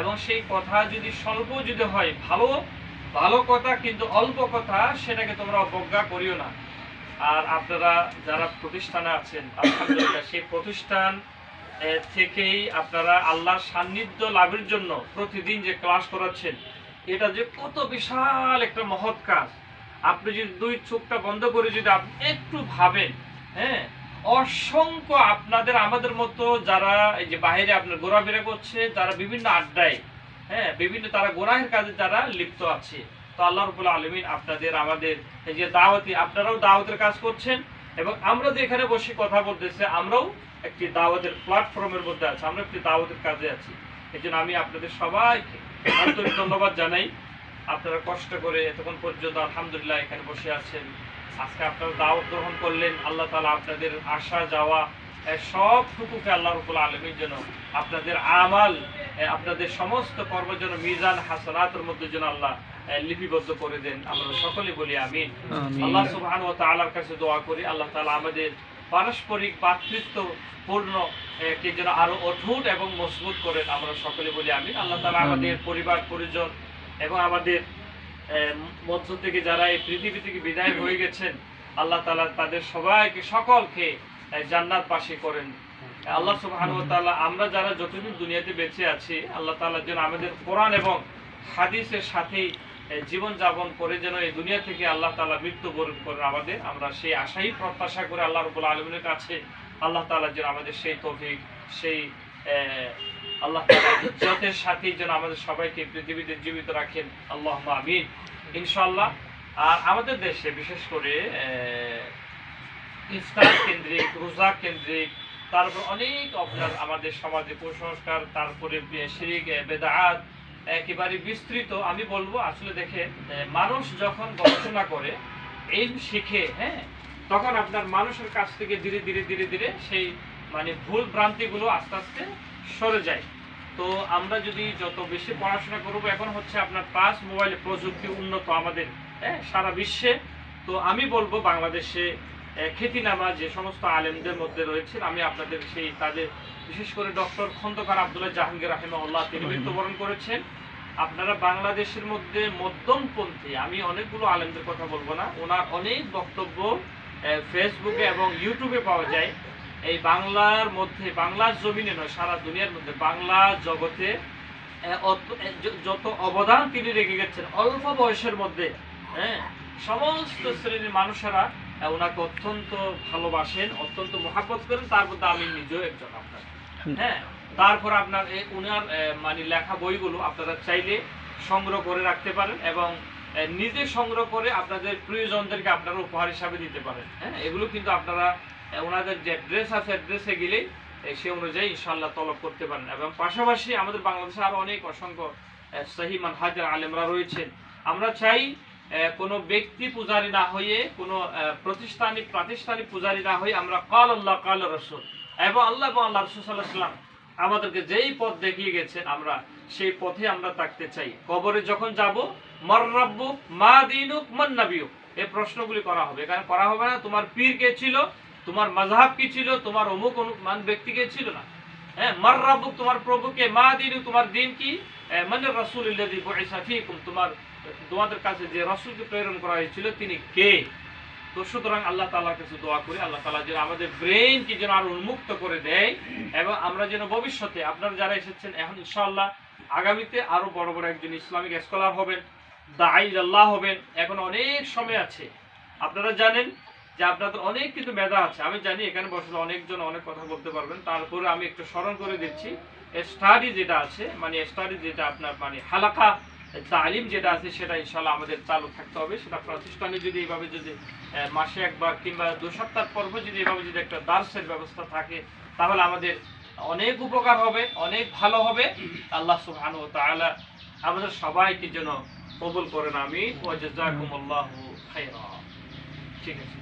এবং সেই কথা যদি স্বল্প যদি হয়, ভালো ভালো কথা কিন্তু অল্প কথা, সেটাকে তোমরা অবজ্ঞা করিও না। আর আপনারা যারা প্রতিষ্ঠানে আছেন, আলহামদুলিল্লাহ, সেই প্রতিষ্ঠান থেকেই আপনারা আল্লাহর সান্নিধ্য লাভের জন্য প্রতিদিন যে ক্লাস করাচ্ছেন, এটা যে কত বিশাল একটা মহৎ কাজ। আপনি যদি দুই চোখটা বন্ধ করে যদি আপনি একটু ভাবেন হ্যাঁ অসংখ্য আপনাদের, আমাদের মতো যারা এই যে বাইরে আপনার ঘোরাফেরা করছে, তারা বিভিন্ন আড্ডায় হ্যাঁ বিভিন্ন তারা গোনাহের কাজে যারা লিপ্ত আছে। তো আল্লাহ রবুল আলমিন আপনাদের, আমাদের এই যে দাওয়াতি, আপনারাও দাওয়াতের কাজ করছেন এবং আমরা যে এখানে বসে কথা বলতেছি, আমরাও একটি দাওয়াতের প্ল্যাটফর্মের মধ্যে আছি, আমরা একটি দাওয়াতের কাজে আছি। এই জন্য আমি আপনাদের সবাইকে আন্তরিক ধন্যবাদ জানাই। আপনারা কষ্ট করে এতক্ষণ পর্যন্ত আলহামদুলিল্লাহ এখানে বসে আছেন। আজকে আপনারা দাওয়াত গ্রহণ করলেন আল্লাহ তালা আপনাদের আসা যাওয়া সবটুকুকে আল্লাহ রবুল আলমীর জন্য আপনাদের আমাল আপনাদের সমস্ত কর্ম যেন মিজান হাসানাতের মধ্যে যেন আল্লাহ লিপিবদ্ধ করে দেন। আমরা সকলে বলি আমিন। আল্লাহ সুবহান ও তাআলার কাছে দোয়া করি আল্লাহ তাআলা আমাদের পারস্পরিক ভ্রাতৃত্ব পূর্ণ কে যেন আরও অটুট এবং মজবুত করেন। আমরা সকলে বলি আমিন। আল্লাহ তাআলা আমিন। আমাদের পরিবার পরিজন এবং আমাদের মধ্য থেকে যারা এই পৃথিবী থেকে বিদায় হয়ে গেছেন, আল্লাহ তালা তাদের সবাইকে, সকলকে জান্নাত পাশে করেন। আল্লাহ ওয়া তাআলা, আমরা যারা যতদিন দুনিয়াতে বেঁচে আছি, আল্লাহ তাআলা যেন আমাদের কোরআন এবং হাদিসের সাথেই জীবন যাপন করে যেন এই দুনিয়া থেকে আল্লাহ তাআলা মৃত্যু বরণ করেন আমাদের। আমরা সেই আশাই, প্রত্যাশা করে আল্লাহ রবুল আলমিনের কাছে আল্লাহ তাআলা যেন আমাদের সেই তৌফিক, সেই আল্লাহ ইজ্জতের সাথেই যেন আমাদের সবাইকে পৃথিবীতে জীবিত রাখেন। আল্লাহ আমিন। ইনশাআল্লাহ। আর আমাদের দেশে বিশেষ করে ইফতার কেন্দ্রিক, রোজা কেন্দ্রিক, তারপর অনেক আপনার আমাদের সমাজে কুসংস্কার, তারপরে শিরিক বেদাত একেবারে বিস্তৃত। আমি বলব, আসলে দেখে মানুষ যখন গবেষণা করে এই শিখে হ্যাঁ তখন আপনার মানুষের কাছ থেকে ধীরে ধীরে ধীরে ধীরে সেই মানে ভুল ভ্রান্তিগুলো আস্তে আস্তে সরে যায়। তো আমরা যদি যত বেশি পড়াশোনা করব এখন হচ্ছে আপনার পাঁচ মোবাইল প্রযুক্তি উন্নত আমাদের হ্যাঁ সারা বিশ্বে। তো আমি বলব বাংলাদেশে খ্যাতিনামা যে সমস্ত আলেমদের মধ্যে রয়েছেন আমি আপনাদের সেই তাদের বিশেষ করে ডক্টর খন্দকার আব্দুল্লাহ জাহাঙ্গীর রাহিমাউল্লাহ তিনি মৃত্যুবরণ করেছেন। আপনারা বাংলাদেশের মধ্যে মধ্যমপন্থী আমি অনেকগুলো আলেমদের কথা বলব না ওনার অনেক বক্তব্য ফেসবুকে এবং ইউটিউবে পাওয়া যায়। এই বাংলার মধ্যে বাংলার জমিনে নয় সারা দুনিয়ার মধ্যে বাংলা জগতে যত অবদান তিনি রেখে গেছেন অল্প বয়সের মধ্যে হ্যাঁ সমস্ত শ্রেণির মানুষেরা ওনাকে অত্যন্ত ভালোবাসেন অত্যন্ত মহাব্বত করেন তার মধ্যে আমি নিজেও একজন আপনার। হ্যাঁ তারপর আপনার এই উনার মানে লেখা বইগুলো আপনারা চাইলে সংগ্রহ করে রাখতে পারেন এবং নিজে সংগ্রহ করে আপনাদের প্রিয়জনদেরকে আপনারা উপহার হিসাবে দিতে পারেন। হ্যাঁ এগুলো কিন্তু আপনারা ওনাদের যে অ্যাড্রেস আছে অ্যাড্রেসে গেলেই সে অনুযায়ী ইনশাল্লাহ তলব করতে পারেন এবং পাশাপাশি আমাদের বাংলাদেশে আরও অনেক অসংখ্য আহ, সহি মানহাজের আলেমরা রয়েছেন। আমরা চাই কোনো ব্যক্তি পূজারী না হয়ে কোনো প্রতিষ্ঠানিক প্রাতিষ্ঠানিক পূজারী না হয়ে আমরা কাল আল্লাহ কাল রসুল। এবং আল্লাহ এবং আল্লাহ রসুল সাল্লাহ আমাদেরকে যেই পথ দেখিয়ে গেছেন আমরা সেই পথে আমরা থাকতে চাই। কবরে যখন যাব মর রাব্বু মা দিনুক মান নাবিয়ুক এই প্রশ্নগুলি করা হবে। কারণ করা হবে না তোমার পীর কে ছিল তোমার মাযহাব কি ছিল? তোমার অমুক মান ব্যক্তিকে ছিল না? হ্যাঁ মার রাব্বুক তোমার প্রভুকে, মা দিন তোমার দিন কি? মানে রসুল তোমার তোমাদের কাছে যে রসুলকে প্রেরণ করা হয়েছিল তিনি কে? তো সুতরাং আল্লাহ তাআলার কাছে দোয়া করি, আল্লাহ তাআলা যেন আমাদের ব্রেন কি যেন আরও উন্মুক্ত করে দেয় এবং আমরা যেন ভবিষ্যতে, আপনারা যারা এসেছেন এখন ইনশাআল্লাহ আগামীতে আরও বড় বড় একজন ইসলামিক স্কলার হবেন দাঈ আল্লাহ হবেন, এখন অনেক সময় আছে। আপনারা জানেন যে আপনাদের অনেক কিন্তু মেধা আছে। আমি জানি এখানে বসলে অনেকজন অনেক কথা বলতে পারবেন। তারপরে আমি একটু স্মরণ করে দিচ্ছি। স্টাডি যেটা আছে মানে স্টাডি যেটা আপনার মানে হালাকা তালিম যেটা আছে, সেটা ইনশাল্লাহ আমাদের চালু থাকতে হবে। সেটা প্রতিষ্ঠানে যদি এইভাবে যদি মাসে একবার কিংবা দু সপ্তাহ পর্ব যদি এইভাবে যদি একটা দার্সের ব্যবস্থা থাকে, তাহলে আমাদের অনেক উপকার হবে, অনেক ভালো হবে। আল্লাহ সুবহানাহু ওয়া তাআলা আমাদের সবাইকে যেন কবুল করেন। আমি ওয়া জাযাকুমুল্লাহু খাইরা ঠিক আছে।